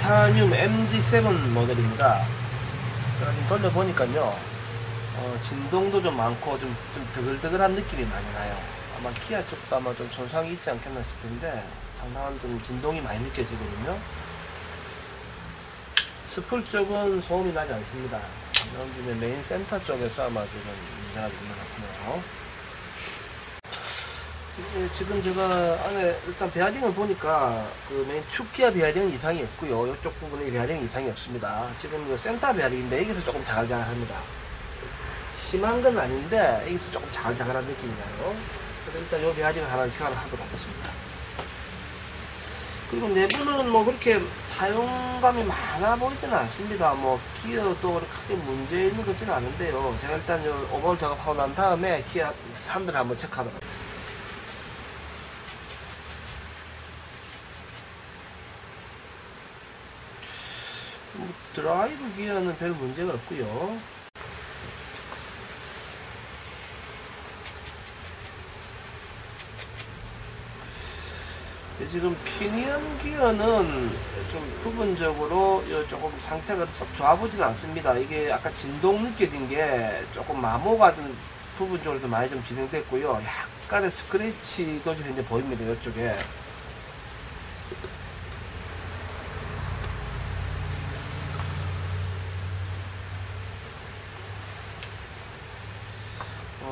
타타늄 MG7 모델입니다. 돌려보니까요, 어, 진동도 좀 많고 좀, 좀 드글드글한 느낌이 많이 나요. 아마 키아 쪽도 아마 좀 손상이 있지 않겠나 싶은데 상당한 좀 진동이 많이 느껴지거든요. 스풀 쪽은 소음이 나지 않습니다. 그런 메인 센터 쪽에서 아마 지금 문제가 있는 것 같네요. 이게 지금 제가 안에 일단 베어링을 보니까 그 메인 축기아 베어링 이상이 없고요. 이쪽 부분에 베어링 이상이 없습니다. 지금 이 센터 베어링인데 여기서 조금 자글자글합니다. 심한 건 아닌데 여기서 조금 자글자글한 느낌이 나요. 그래서 일단 이 베어링을 하나 교환을 하도록 하겠습니다. 그리고 내부는 뭐 그렇게 사용감이 많아 보이지는 않습니다. 뭐 기어도 그렇게 크게 문제 있는 것 같지는 않은데요. 제가 일단 요 오버홀 작업하고 난 다음에 기어 산들을 한번 체크하도록 하겠습니다. 드라이브 기어는 별 문제가 없고요. 지금 피니언 기어는 좀 부분적으로 조금 상태가 썩 좋아 보지는 않습니다. 이게 아까 진동 느껴진 게 조금 마모가 좀 부분적으로 좀 많이 좀 진행됐고요. 약간의 스크래치도 좀 현재 보입니다. 이쪽에.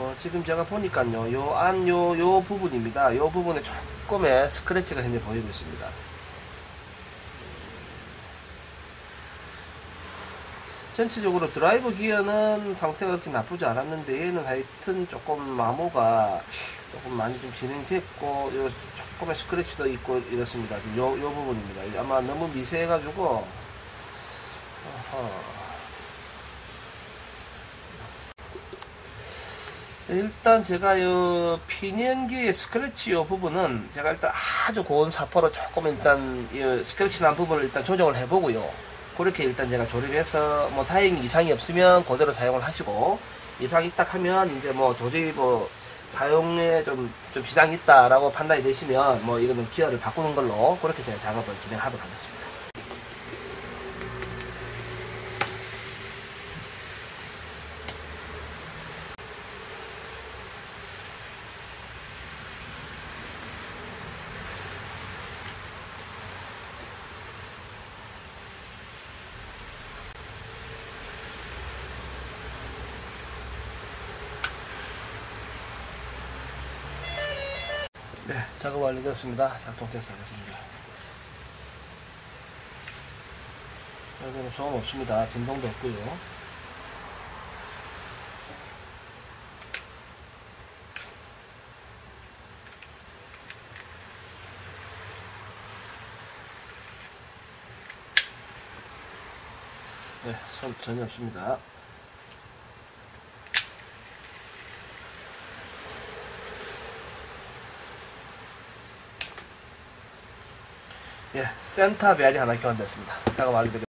어, 지금 제가 보니까요, 요 안, 요, 요 부분입니다. 요 부분에 조금의 스크래치가 현재 보이고 있습니다. 전체적으로 드라이브 기어는 상태가 그렇게 나쁘지 않았는데 얘는 하여튼 조금 마모가 조금 많이 좀 진행됐고 요 조금의 스크래치도 있고 이렇습니다. 요, 요 부분입니다. 아마 너무 미세해가지고 어허. 일단 제가 이 피니언기의 스크래치 이 부분은 제가 일단 아주 고온 사포로 조금 일단 이 스크래치 난 부분을 일단 조정을 해보고요. 그렇게 일단 제가 조립해서 뭐 다행히 이상이 없으면 그대로 사용을 하시고 이상이 딱 하면 이제 뭐 도저히 뭐 사용에 좀, 좀 지장이 있다라고 판단이 되시면 뭐 이거는 기어를 바꾸는 걸로 그렇게 제가 작업을 진행하도록 하겠습니다. 네, 작업 완료되었습니다. 작동 테스트 하겠습니다. 여기는 소음 없습니다. 진동도 없고요. 네, 소음 전혀 없습니다. 예, 센터 베어링 하나 교환됐습니다. 작업 완료되겠습니다.